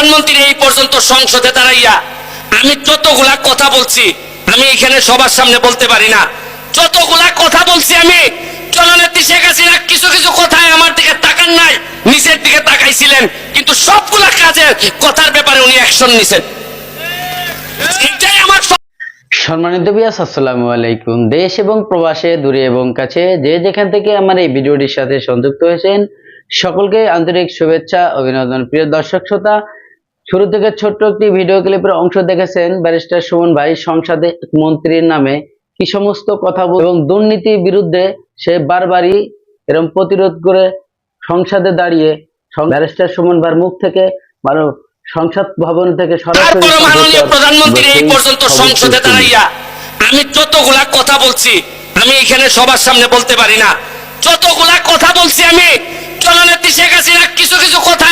প্রধানমন্ত্রী এই পর্যন্ত সংসদে দাঁড়াইয়া আমি যতগুলা কথা বলছি, আমি এখানে সবার সামনে বলতে পারি না। যতগুলা কথা বলছি আমি জননেত্রী শেখ হাসিনা কিছু কিছু কথায় আমার দিকে তাকান নাই দিকে তাকাইছিলেন, কিন্তু সবগুলা কাজের কথার ব্যাপারে উনি অ্যাকশন নিছেন। সম্মানিত বিয়াস আসসালামু আলাইকুম। দেশ এবং প্রবাসে, দূরে এবং কাছে, যে যেখান থেকে আমার এই ভিডিওটির সাথে সংযুক্ত হয়েছেন, সকলকে আন্তরিক শুভেচ্ছা, অভিনন্দন। প্রিয় দর্শক, শ্রোতা শুরু থেকে ছোট্ট একটি ভিডিও ক্লিপের অংশ দেখেছেন ব্যারিস্টার সুমন ভাই সংসদে মন্ত্রীর নামে কি সমস্ত কথা বল এবং দুর্নীতির বিরুদ্ধে সে বারবারই এরকম প্রতিরোধ করে সংসদে দাঁড়িয়ে ব্যারিস্টার সুমন ভাইয়ের মুখ থেকে মানে সংসদ ভবন থেকে সরাসরি মাননীয় প্রধানমন্ত্রী এই পর্যন্ত সংসদে দাঁড়াইয়া আমি যতগুলা কথা বলছি আমি এখানে সবার সামনে বলতে পারি না। যতগুলা কথা বলছি আমি জননেত্রী শেখ হাসিনা কিছু কিছু কথায়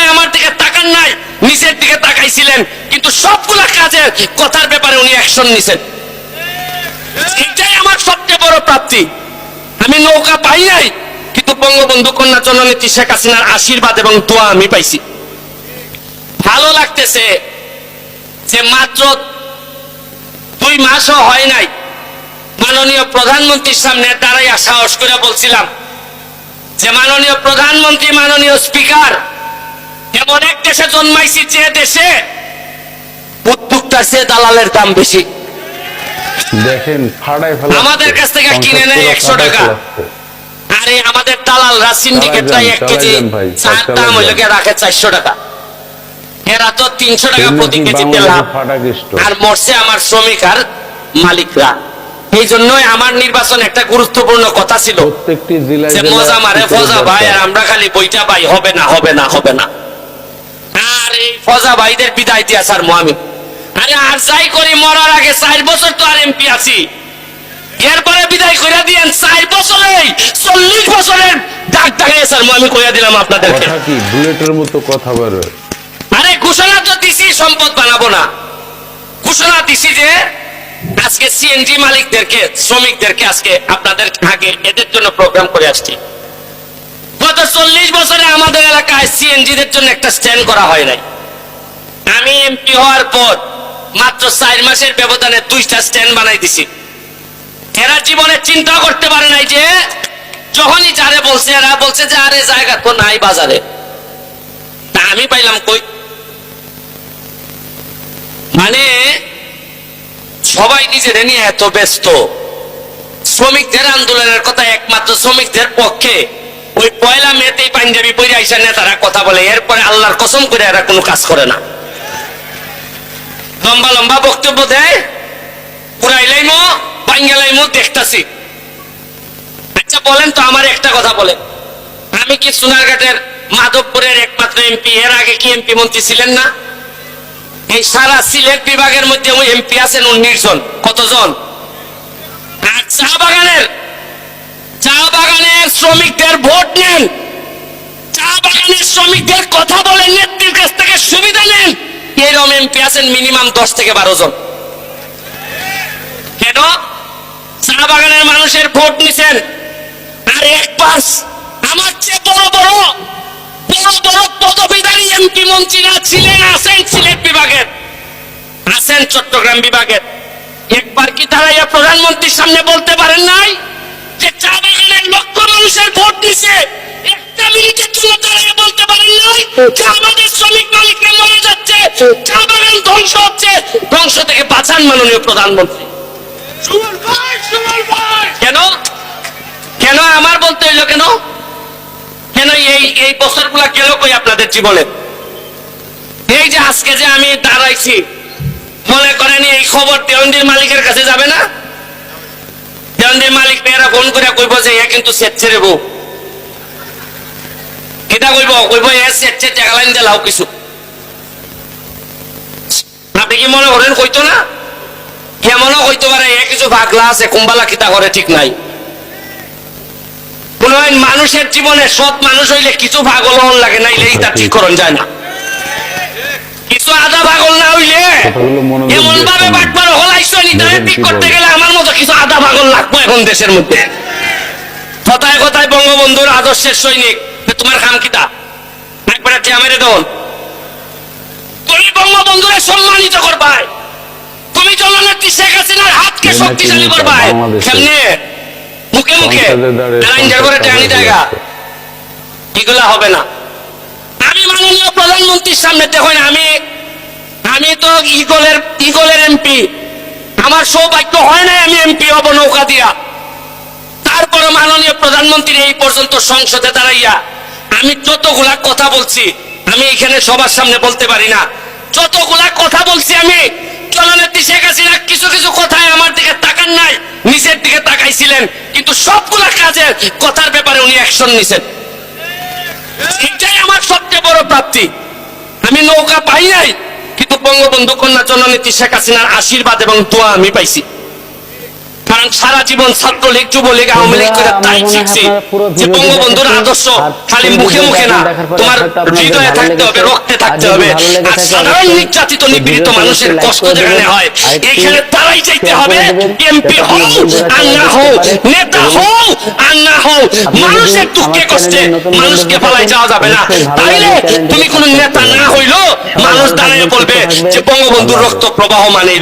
তাকান নাই নিচের দিকে তাকাইছিলেন, কিন্তু সবগুলা কাজের কথার ব্যাপারে উনি অ্যাকশন নিছেন। এটাই আমার সবচেয়ে বড় প্রাপ্তি। আমি নৌকা পাই নাই, কিন্তু বঙ্গবন্ধু কন্যা জননেত্রী শেখ হাসিনার আশীর্বাদ এবং দোয়া আমি পাইছি। ভালো লাগতেছে যে মাত্র দুই মাসও হয় নাই, মাননীয় প্রধানমন্ত্রীর সামনে দাঁড়াইয়া সাহস করে বলছিলাম যে মাননীয় প্রধানমন্ত্রী, মাননীয় স্পিকার এমন এক দেশে জন্মাইছি যে দেশে উদ্যোগটা সে দালালের দাম বেশি। দেখেন ফাড়াই ফেলা আমাদের কাছ থেকে কিনে নেয় 100 টাকা। আরে আমাদের দালালরা সিন্ডিকেটটা এক কেজি। চার দাম হইলে গিয়ে রাখে চারশো টাকা। এরা তো তিনশো টাকা প্রতি কেজিতে লাভ। আর মরছে আমার শ্রমিক আর মালিকরা। এই জন্যই আমার নির্বাচন একটা গুরুত্বপূর্ণ কথা ছিল। যে মজা মারে ফজা ভাই আর আমরা খালি বইটা পাই হবে না হবে না হবে না। এই ফজা ভাইদের বিদায় দিয়া স্যার আমি। আরে আর যাই করি মরার আগে চার বছর তো আর এমপি আছি। এরপরে বিদায় করে দিয়েন চার চল্লিশ বছরের ডাক ডাকে স্যার আমি কইয়া দিলাম আপনাদেরকে। বুলেটের মতো কথা বেরোয় আরে ঘোষণা তো দিছি সম্পদ বানাবো না। ঘোষণা দিছি যে আজকে সিএনজি মালিকদেরকে শ্রমিকদেরকে আজকে আপনাদের আগে এদের জন্য প্রোগ্রাম করে আসছি। গত চল্লিশ বছরে আমাদের এলাকায় সিএনজি দের জন্য একটা স্ট্যান্ড করা হয় নাই। আমি এমপি হওয়ার পর মাত্র চার মাসের ব্যবধানে দুইটা স্ট্যান্ড বানাই দিছি। এরা জীবনে চিন্তা করতে পারে নাই যে, যখনই যারে বলছে, এরা বলছে যে, আরে, জায়গা তো নাই বাজারে। তা আমি পাইলাম কই? মানে সবাই নিজেদের নিয়ে এত ব্যস্ত। শ্রমিকদের আন্দোলনের কথা একমাত্র শ্রমিকদের পক্ষে ওই পয়লা মেতেই পাঞ্জাবি পরে আইসা নেতারা কথা বলে, এরপরে আল্লাহর কসম করে এরা কোনো কাজ করে না। লম্বা লম্বা বক্তব্য দেয় পুরাইলাইমো বাঙ্গালাইমো দেখতাছি। আচ্ছা বলেন তো আমার একটা কথা বলেন। আমি কি সোনারঘাটের মাধবপুরের একমাত্র এমপি এর আগে কি এমপি মন্ত্রী ছিলেন না? এই সারা সিলেট বিভাগের মধ্যে এমপি আছেন উনিশ জন কতজন? আর চা বাগানের বাগানের শ্রমিকদের ভোট নেন চা বাগানের শ্রমিকদের কথা বলেন নেত্রীর কাছ থেকে সুবিধা নেন। এরকম এমপি আছেন মিনিমাম দশ থেকে বারো জন। কেন? চা বাগানের মানুষের ভোট নিছেন। আর এক পাশ আমার চেয়ে বড় বড় বড় বড় পদবীধারী এমপি মন্ত্রীরা ছিলেন, আছেন সিলেট বিভাগের। আছেন চট্টগ্রাম বিভাগের। একবার কি তারা প্রধানমন্ত্রীর সামনে বলতে পারেন নাই? যে চা বাগানের লক্ষ মানুষের ভোট দিছে একটা বলতে পারেন নাই যে আমাদের শ্রমিক মালিকরা মরে যাচ্ছে চা বাগান ধ্বংস হচ্ছে। ধ্বংস থেকে বাঁচান মাননীয় প্রধানমন্ত্রী। কেন? কেন আমার বলতে হইল কেন? কেন এই এই বছরগুলা গেল কই আপনাদের জীবনে? এই যে আজকে যে আমি দাঁড়াইছি মনে করেন এই খবর দেওয়ানদির মালিকের কাছে যাবে না? দেওয়ানদির মালিক মেয়েরা ফোন করে কইব যে, এ কিন্তু সেট ছেড়ে বউ। এটা কইব? কইব, এ সেট টাকা লাইন দিলাও কিছু। আপনি কি মনে করেন, কইতো না? কেমনও হইতে পারে, এ কিছু ভাগলা আছে, কুম্বালা কিতা করে, ঠিক নাই। মনে মানুষের জীবনে সৎ মানুষ হইলে কিছু ভাগল হন লাগে, নাইলে এটা ঠিক করন যায় না। ভাগল না হইলে? এমন ভাবে শুনুন। বাটবার হলাইছো নি তাহলে ঠিক করতে গেলে আমার মতো কিছু আধা ভাগল লাগবো এখন দেশের মধ্যে। কথায় কথায় বঙ্গবন্ধুর আদর্শের সৈনিক তোমার খাম কিতা? একবার চেয়া মেরে দন তুমি সম্মানিত করবাই। তুমি জননেত্রী শেখ হাসিনার হাতকে শক্তিশালী করবাই। কেমনে? মুখে মুখে। সংসদে করে টানি জায়গা। এগুলা হবে না। আমি মাননীয় প্রধানমন্ত্রীর সামনে দেখুন আমি আমি তো ইগলের ইগলের এমপি আমার সৌভাগ্য হয় না আমি এমপি হব নৌকা দিয়া। তারপরে মাননীয় প্রধানমন্ত্রী এই পর্যন্ত সংসদে দাঁড়াইয়া আমি যতগুলা কথা বলছি, আমি এখানে সবার সামনে বলতে পারি না। যতগুলা কথা বলছি আমি জননেত্রী শেখ হাসিনা কিছু কিছু কথায় আমার দিকে তাকান নাই নিচের দিকে তাকাইছিলেন। কিন্তু সবগুলা কাজের কথার ব্যাপারে উনি অ্যাকশন নিছেন। এটাই আমার সবচেয়ে বড় প্রাপ্তি। আমি নৌকা পাই নাই বঙ্গবন্ধু কন্যা চলনীতি শেখ হাসিনার আশীর্বাদ এবং দোয়া আমি পাইছি। কারণ সারা জীবন ছাত্রলীগ যুবলীগ আওয়ামী লীগ করে তাই শিখছি যে বঙ্গবন্ধুর আদর্শ খালি মুখে মুখে না তোমার হৃদয়ে থাকতে হবে রক্তে থাকতে হবে। আর সাধারণ নির্যাতিত নিপীড়িত মানুষের কষ্ট যেখানে হয় এখানে তারাই চাইতে হবে এমপি হও আর না হও নেতা হও আর না হও মানুষের দুঃখে কষ্টে মানুষকে ফেলাই যাওয়া যাবে না। তাইলে তুমি কোনো নেতা না হইল মানুষ দাঁড়িয়ে বলবে যে বঙ্গবন্ধুর রক্ত প্রবাহ মানে